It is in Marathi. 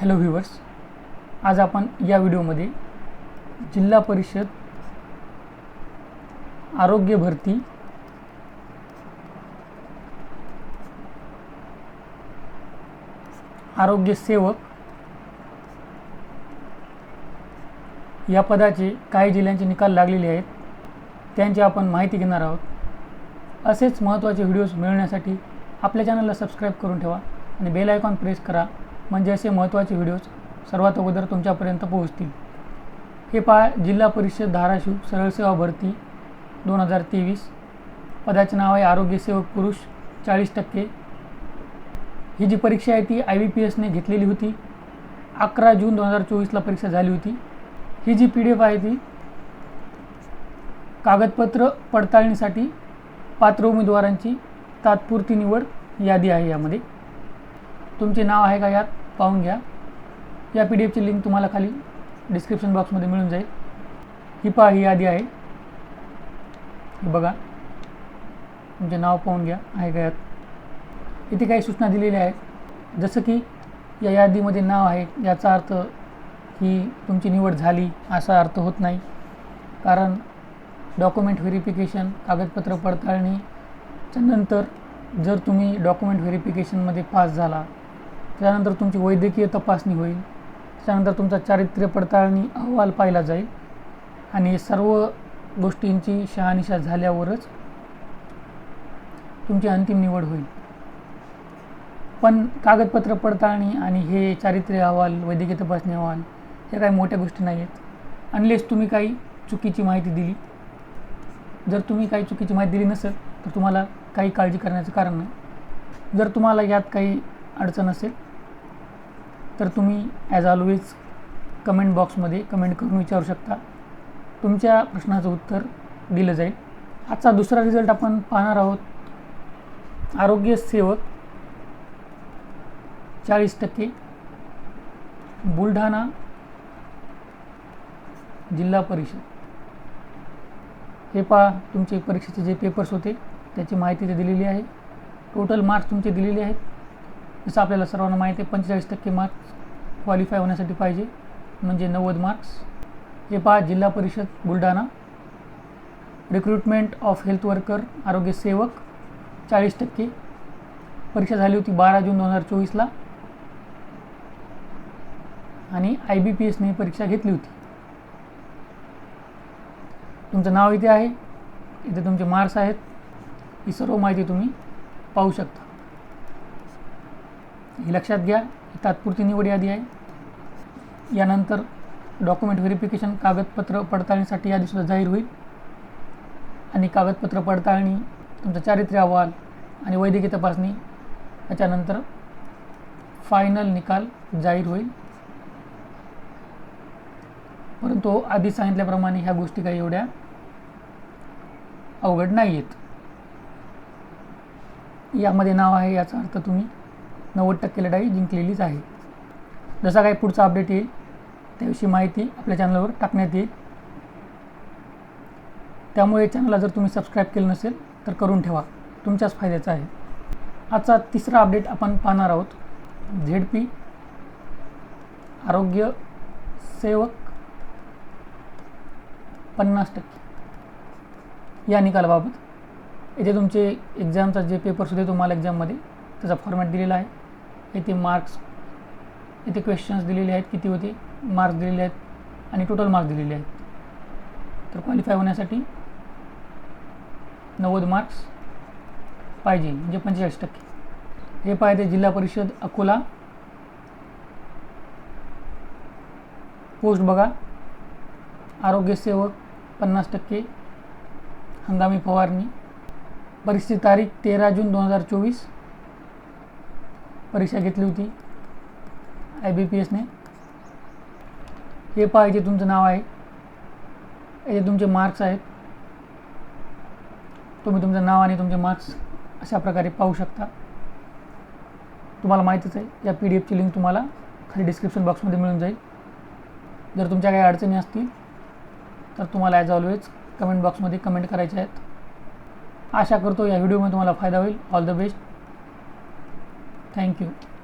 हॅलो व्ह्यूवर्स आज आपण या व्हिडिओमध्ये जिल्हा परिषद आरोग्य भरती आरोग्य सेवक या पदाचे काही जिल्ह्यांचे निकाल लागलेले आहेत. त्यांची आपण माहिती घेणार आहोत. असेच महत्त्वाचे व्हिडिओज मिळवण्यासाठी आपल्या चॅनलला सबस्क्राईब करून ठेवा आणि बेल आयकॉन प्रेस करा. म्हणजे असे महत्त्वाचे व्हिडिओज सर्वात अगोदर तुमच्यापर्यंत पोहोचतील. हे पहा जिल्हा परिषद धाराशिव सरळ सेवा भरती दोन हजार तेवीस. पदाचे नाव आहे आरोग्यसेवक पुरुष चाळीस टक्के. ही जी परीक्षा आहे ती आय बी पी एसने घेतलेली होती. अकरा जून दोन हजार चोवीसला परीक्षा झाली होती. ही जी पी डी एफ आहे ती कागदपत्र पडताळणीसाठी पात्र उमेदवारांची तात्पुरती निवड यादी आहे यामध्ये. तुमचे नाव आहे का यात? पाहून घ्या. या पी डी एफची लिंक तुम्हाला खाली डिस्क्रिप्शन बॉक्समध्ये मिळून जाईल. ही पहा ही यादी आहे. बघा. तुमचे नाव पाहून घ्या. आहे का यात? इथे काही सूचना दिलेल्या आहेत. जसं की या यादीमध्ये नाव आहे. याचा अर्थ की तुमची निवड झाली असा अर्थ होत नाही. कारण डॉक्युमेंट व्हेरिफिकेशन कागदपत्र पडताळणीच्या नंतर जर तुम्ही डॉक्युमेंट व्हेरिफिकेशनमध्ये पास झाला त्यानंतर तुमची वैद्यकीय तपासणी होईल. त्यानंतर तुमचा चारित्र्य पडताळणी अहवाल पाहिला जाईल. आणि सर्व गोष्टींची शहानिशा झाल्यावरच तुमची अंतिम निवड होईल. पण कागदपत्र पडताळणी आणि हे चारित्र्य अहवाल वैद्यकीय तपासणी अहवाल हे काही मोठ्या गोष्टी नाही आहेत. अनलेस तुम्ही काही चुकीची माहिती दिली. जर तुम्ही काही चुकीची माहिती दिली नसेल तर तुम्हाला काही काळजी करण्याचं कारण नाही. जर तुम्हाला यात काही अडचण असेल तर तुम्ही ॲज ऑलवेज कमेंट बॉक्समध्ये कमेंट करून विचारू शकता. तुमच्या प्रश्नाचं उत्तर दिलं जाईल. आजचा दुसरा रिझल्ट आपण पाहणार आहोत. आरोग्य सेवक चाळीस टक्के. बुलढाणा जिल्हा परिषद. हे पहा तुमचे परीक्षेचे जे पेपर्स होते त्याची माहिती ते दिलेली आहे. टोटल मार्क्स तुमचे दिलेले आहेत. जसं आपल्याला सर्वांना माहिती आहे पंचेचाळीस टक्के मार्क्स क्वालिफाय होण्यासाठी पाहिजे म्हणजे नव्वद मार्क्स हे पहा जिल्हा परिषद Buldhana. Recruitment of health worker आरोग्य सेवक चाळीस टक्के. परीक्षा झाली होती बारा जून दोन हजार चोवीसला. आणि आय बी पी एसने ही परीक्षा घेतली होती. तुमचं नाव इथे आहे. इथे तुमचे मार्क्स आहेत. ही सर्व माहिती तुम्ही पाहू शकता. ही लक्षात घ्या ही तात्पुरती निवड यादी आहे. यानंतर डॉक्युमेंट व्हेरिफिकेशन कागदपत्र पडताळणीसाठी यादीसुद्धा जाहीर होईल. आणि कागदपत्र पडताळणी तुमचा चारित्र्य अहवाल आणि वैद्यकीय तपासणी याच्यानंतर फायनल निकाल जाहीर होईल. परंतु आधी सांगितल्याप्रमाणे ह्या गोष्टी काही एवढ्या अवघड नाही आहेत यामध्ये नाव आहे याचा अर्थ तुम्ही नव्वद टक्के लढाई जिंकलेलीच आहे. जसा काही पुढचा अपडेट येईल त्याविषयी माहिती आपल्या चॅनलवर टाकण्यात येईल. त्यामुळे चॅनलला जर तुम्ही सबस्क्राईब केलं नसेल तर करून ठेवा. तुमच्याच फायद्याचा आहे. आजचा तिसरा अपडेट आपण पाहणार आहोत. झेड पी आरोग्य सेवक पन्नास टक्के. या निकालाबाबत. येथे तुमचे एक्झामचा जे पेपर्स होते तुम्हाला एक्झाममध्ये त्याचा फॉर्मॅट दिलेला आहे. येथे मार्क्स येथे क्वेश्चन्स दिलेले आहेत किती होते मार्क्स दिलेले आहेत आणि टोटल मार्क्स दिलेले आहेत. तर क्वालिफाय होण्यासाठी नव्वद मार्क्स पाहिजे म्हणजे पंचेचाळीस टक्के. हे पाहिजे जिल्हा परिषद अकोला. पोस्ट बघा. आरोग्यसेवक पन्नास टक्के. हंगामी फवारणी. परीक्षेची तारीख तेरा जून दोन हजार चोवीस. परीक्षा घेतली होती. आय बी पी एसने हे पहा तुमचं नाव आहे. याचे तुमचे मार्क्स आहेत. तुम्ही तुमचं नाव आणि तुमचे मार्क्स अशा प्रकारे पाहू शकता. तुम्हाला माहितीच आहे या पी डी एफची लिंक तुम्हाला खाली डिस्क्रिप्शन बॉक्समध्ये मिळून जाईल. जर तुमच्या काही अडचणी असतील तर तुम्हाला ॲज ऑलवेज कमेंट बॉक्समध्ये कमेंट करायचे आहेत. आशा करतो या व्हिडिओमध्ये तुम्हाला फायदा होईल. All the best Thank you.